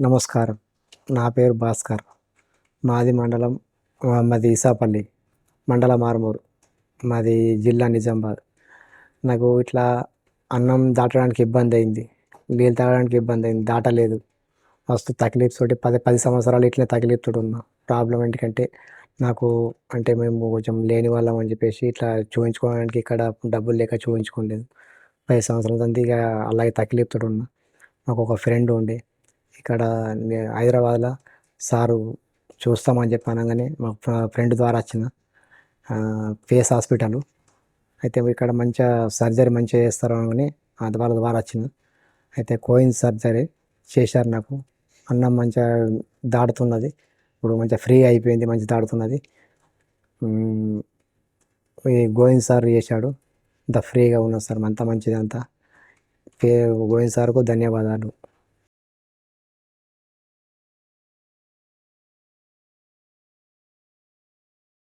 నమస్కారం. నా పేరు భాస్కర్. మాది మండలం మాది ఇసాపల్లి మండల మారుమూరు. మాది జిల్లా నిజామాబాద్. నాకు ఇట్లా అన్నం దాటడానికి ఇబ్బంది అయింది. నీళ్ళు తాగడానికి ఇబ్బంది అయింది. దాటలేదు. మస్తు తక్లీఫ్ తోటి పది పది సంవత్సరాలు ఇట్లే తక్లీఫ్ తోటి ఉన్నా ప్రాబ్లం ఏంటికంటే నాకు అంటే మేము కొంచెం లేని వాళ్ళం అని చెప్పేసి ఇట్లా చూపించుకోవడానికి ఇక్కడ డబ్బులు లేక చూపించుకోలేదు పది సంవత్సరాల తంది ఇక అలాగే తక్లీఫ్ తోటి ఉన్నా నాకు ఒక ఫ్రెండ్ ఉండే. ఇక్కడ హైదరాబాద్లో సారు చూస్తామని చెప్పి అనగానే మా ఫ్రెండ్ ద్వారా వచ్చిన ఆ, ఫేస్ హాస్పిటల్. అయితే ఇక్కడ మంచిగా సర్జరీ మంచిగా చేస్తారు అని వాళ్ళ ద్వారా వచ్చిన. అయితే కోయిన్ సర్జరీ చేశారు నాకు. అన్నం మంచిగా దాడుతున్నది. ఇప్పుడు మంచిగా ఫ్రీ అయిపోయింది మంచి దాడుతున్నది. ఈ గోవింద్ సార్ చేశాడు. అంత ఫ్రీగా ఉన్నాడు సార్ అంత మంచిది అంతా. పే గోవింద్ సార్కు ధన్యవాదాలు.